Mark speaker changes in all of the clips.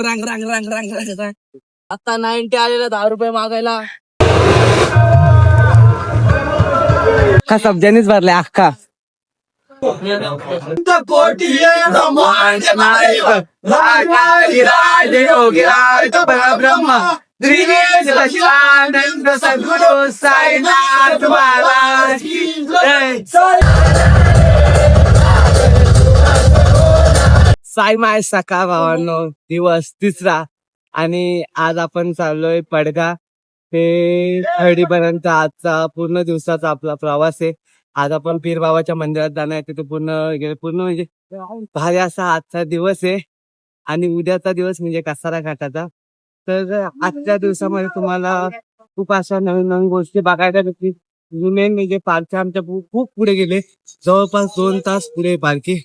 Speaker 1: रांग रांग रांग रांग रांग रांग. आता नाईन्टी आलेला दहा रुपये मागायला.
Speaker 2: अख्खा सब्जानीच भरलाय अख्खा. साई माय सका भावांनो दिवस तिसरा. आणि आज आपण चाललोय पडगा ते हळदीपर्यंत आजचा पूर्ण दिवसाचा आपला प्रवास आहे. आज आपण पीर बाबाच्या मंदिरात जाणार आहे. तिथे पूर्ण पूर्ण म्हणजे भारी असा आजचा दिवस आहे. आणि उद्याचा दिवस म्हणजे कसारा घाटाचा. तर आजच्या दिवसामध्ये तुम्हाला खूप अशा नवीन नवीन गोष्टी बघायला भेटतील. मेन म्हणजे पालखी आमच्या खूप पुढे गेले. जवळपास दोन तास पुढे पालखी.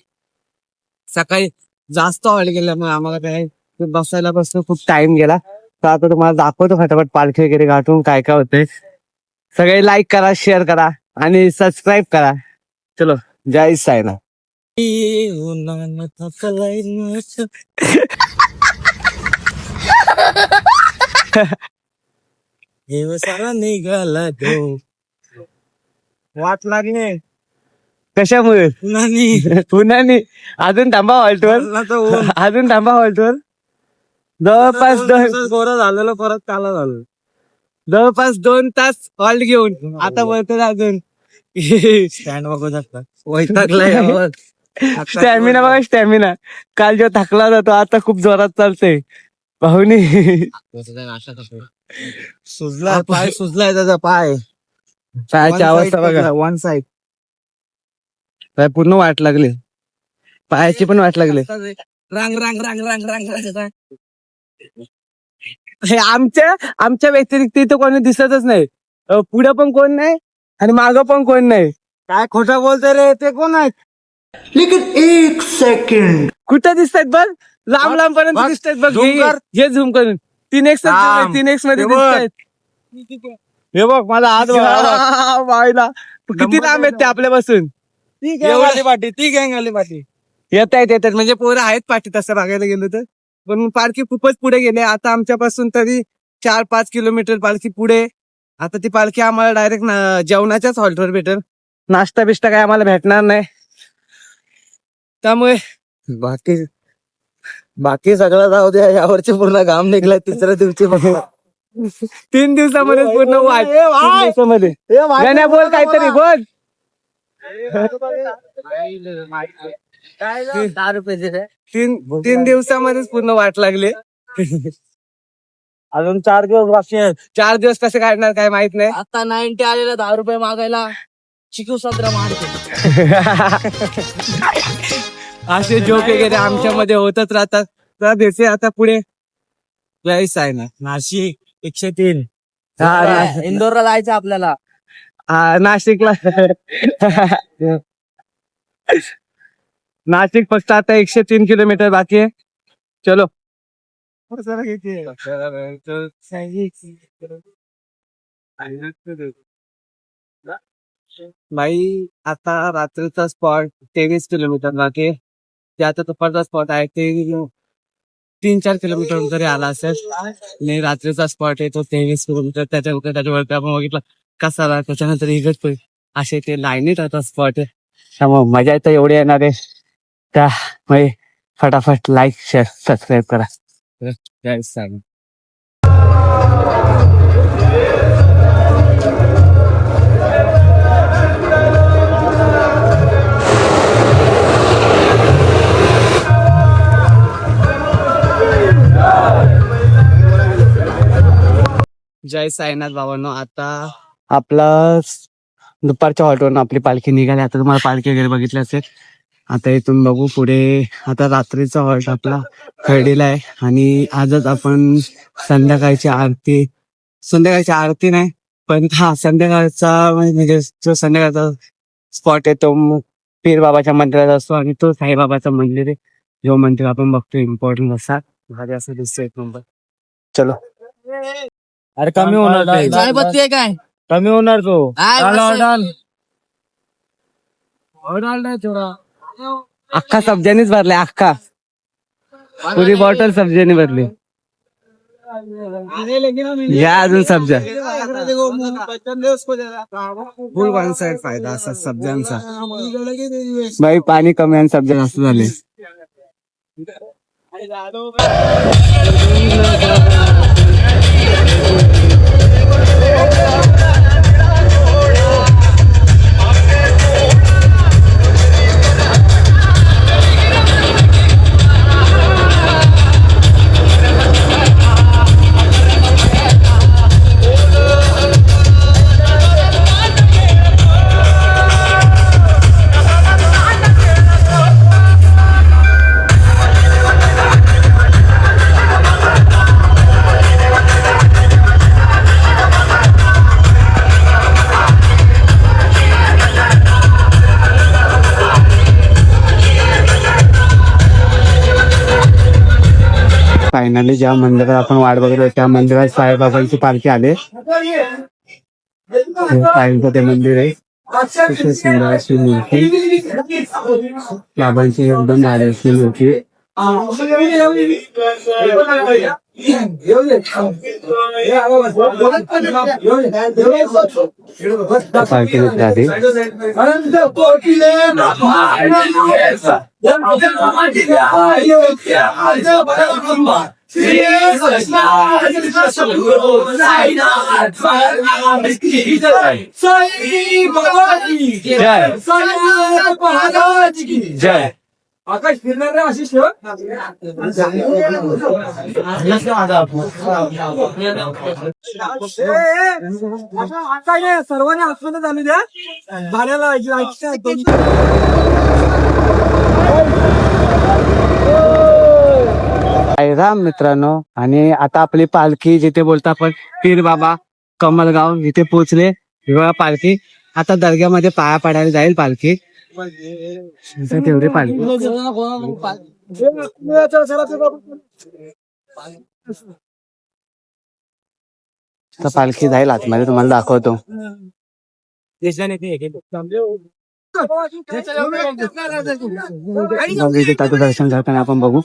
Speaker 2: सकाळी जास्त ऑइल गेल्यामुळे आम्हाला काय बसायला बसणं खूप टाइम गेला. तर आता तुम्हाला दाखवतो फटाफट पालखी वगैरे गाठून काय काय होते सगळे लाईक करा शेअर करा आणि सबस्क्राईब करा. चलो जय
Speaker 1: सारा निघाला तो
Speaker 2: वाट लागली कशामुळे? पुन्हा अजून थांबा हॉल्टवर अजून थांबा हॉल्टवर जवळपास दोन
Speaker 1: झालेलं परत काला झालं
Speaker 2: जवळपास दोन तास हॉल्ट घेऊन. आता बोलतो अजून.
Speaker 1: स्टँड बघू शकता. वैतागलाय
Speaker 2: स्टॅमिना बघा स्टॅमिना काल जो थकला जातो आता खूप जोरात चालतंय. पाहुणी.
Speaker 1: सुजला पाय सुजलाय त्याचा पाय.
Speaker 2: पायाची अवस्था बघा.
Speaker 1: वन साइड
Speaker 2: पाय पूर्ण वाट लागली. पायाची पण वाट लागली.
Speaker 1: रांग रांग रांग रांग रांग रांग
Speaker 2: हे आमच्या आमच्या व्यतिरिक्त इथं कोणी दिसतच नाही. पुढं पण कोण नाही आणि मागं पण कोण नाही.
Speaker 1: काय खोटं बोलतोय रे ते कोण आहेत?
Speaker 2: कुठं दिसतात बघ? लांब लांब पर्यंत
Speaker 1: बघ,
Speaker 2: दिसतात बघ. हे-
Speaker 1: कर.
Speaker 2: झूम करून. तीन एक्स. तीन एक्समध्ये
Speaker 1: हे बघ.
Speaker 2: दिसतायत.
Speaker 1: हे बघ
Speaker 2: हा, बाईला. किती लांब आहेत ते. आपल्यापासून?
Speaker 1: ती गँग आली पाठी ती गँग आली पाठी.
Speaker 2: येत आहेत येतात म्हणजे पोरं आहेत पाठी तसं बघायला गेलो तर. पण पालखी खूपच पुढे गेले आता आमच्यापासून तरी चार पाच किलोमीटर पालखी पुढे. आता ती पालखी आम्हाला डायरेक्ट जेवणाच्याच हॉल्टवर भेटेल. नाश्ता बिष्टा काय आम्हाला भेटणार नाही. त्यामुळे
Speaker 1: बाकी बाकी सगळं जाऊ द्या. यावरची पूर्ण घाम निघलाय तिसऱ्या दिवशी
Speaker 2: तीन दिवसामध्ये पूर्ण वाट. दिवसामध्ये बोल काहीतरी बोल.
Speaker 1: दहा रुपये दिले
Speaker 2: तीन तीन दिवसामध्येच पूर्ण वाट लागली.
Speaker 1: अजून चार दिवस बाकी आहेत.
Speaker 2: चार दिवस कसे काढणार काय माहीत नाही.
Speaker 1: आता नाईन्टी आलेला दहा रुपये मागायला चिकू सदरा मारतो.
Speaker 2: असे जोक वगैरे आमच्यामध्ये होतच राहतात. तर त्याचे आता पुढे जायचं आहे ना.
Speaker 1: नाशिक एकशे तीन.
Speaker 2: हा, ना-
Speaker 1: इंदोरला जायचं आपल्याला.
Speaker 2: हा, नाशिकला. नाशिक फक्त आता एकशे तीन किलोमीटर बाकी आहे. चलो. भाई आता रात्रीचा स्पॉट तेवीस किलोमीटर बाकी ते आता दुपारचा स्पॉट आहे ते तीन चार किलोमीटर तरी आला असेल आणि रात्रीचा स्पॉट आहे तो तेवीस किलोमीटर त्याच्या त्याच्यावरती आपण बघितलं. कसा राहतो त्याच्यानंतर इगतपुरी असे ते लाईनीत आता स्पॉट त्यामुळे मजा तर एवढी येणार आहे. त्यामुळे फटाफट लाईक शेअर सबस्क्राईब करा. जय साई जय साईनाथ बाबांनो आता आपला स- दुपारच्या हॉटवरून आपली पालखी निघाली. आता तुम्हाला पालखी वगैरे बघितली असेल. आता इथून बघू पुढे. आता रात्रीचा हॉल्ट आपला खर्डीला आहे. आणि आजच आपण संध्याकाळची आरती संध्याकाळची आरती नाही पण हा संध्याकाळचा म्हणजे जो संध्याकाळचा स्पॉट आहे तो म- पीर बाबाच्या मंदिरात असतो आणि तो साईबाबाचा मंदिर आहे. जो मंदिर आपण बघतो इम्पॉर्टंट असा. भारी असं दिसतो एक नंबर. चलो.
Speaker 1: अरे कमी होणार
Speaker 2: काय? कमी होणार तो.
Speaker 1: काय
Speaker 2: डाल,
Speaker 1: बस-
Speaker 2: डाल. अख्खा सब्जानीच भरलाय अख्खा. पुरी बॉटल सब्जीने भरली. या अजून सब्जा. फुल वन साइड फायदा असा सब्जांचा बाई पाणी कमी आणि सब्जा जास्त झाले. फायनली ज्या मंदिरात आपण वाट बघतो त्या मंदिरात साईबाबांची पालखी आले. साईंचं ते मंदिर आहे. अतिशय सुंदर अशी मूर्ती बाबांची एकदम भारी अशी मूर्ती. पालखी घेतली आधी जय
Speaker 1: आकाश फिरणार रे आशिष ठेव काय नाही सर्वांनी आतमध्ये चालू द्या भाड्याला
Speaker 2: राम मित्रांनो. आणि आता आपली पालखी जिथे बोलतो आपण पीर बाबा कमलगाव इथे पोहोचले. हिवाळा पालखी. आता दर्ग्यामध्ये पाया पडायला जाईल पालखी. तेवढी पालखी. पालखी जाईल आतमध्ये तुम्हाला दाखवतो. दर्शन करताना आपण बघू?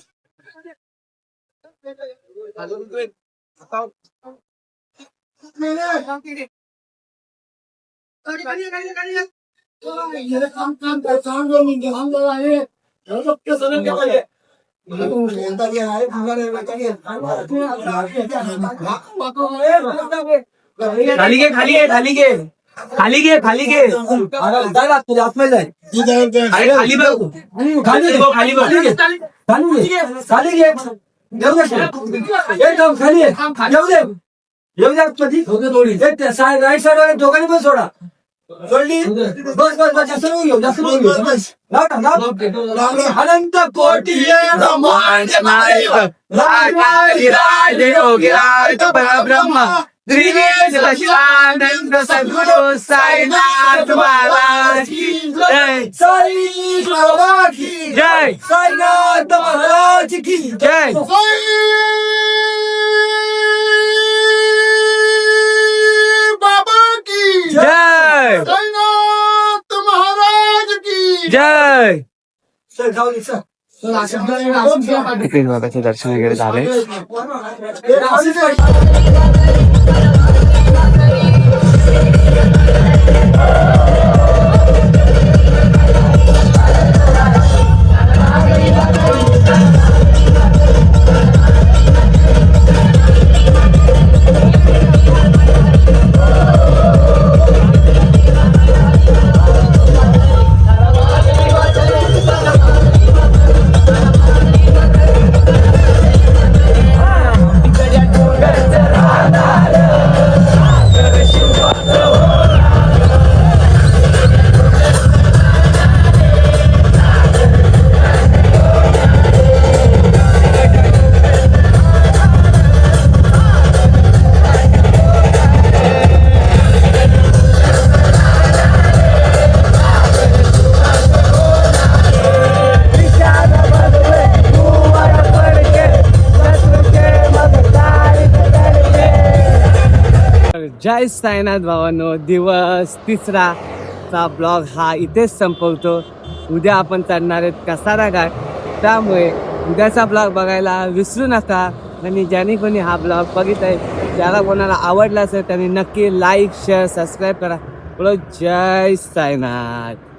Speaker 1: खाली घे खाली घे खाली घे खाली घे खाली घे अरे खाली बघ खाली बघ खाली बघ खाली घे खाली घे खाली घे येऊ दे. एकदम खाली आहे. येऊ दे येऊ दे आतमध्ये. एक त्या साईड राईट साईड वाले दोघांनी पण सोडा सोडली बस बस बस जास्त नको घेऊ जास्त नको घेऊ बस. लाव ना, लाव. अनंत कोटी ब्रह्मांड ब्रह्मा त्रिवेद शिवानंद सद्गुरु साईनाथ महाराज की जय साई बाबा की जय साईनाथ महाराज की जय
Speaker 3: बाबा की
Speaker 2: जय
Speaker 3: साईनाथ महाराज की
Speaker 2: जय
Speaker 1: सर जाऊ दे सर
Speaker 2: पीर बाबाचे दर्शन वगैरे झाले Pero no te जय साईनाथ भावांनो दिवस तिसरा चा ब्लॉग हा इथेच संपवतो उद्या आपण चढणार आहेत कसारा घाट त्यामुळे उद्याचा ब्लॉग बघायला विसरू नका आणि ज्याने कोणी हा ब्लॉग बघितलाय ज्याला कोणाला आवडला असेल त्यांनी नक्की लाईक शेअर सबस्क्राईब करा बोलो जय साईनाथ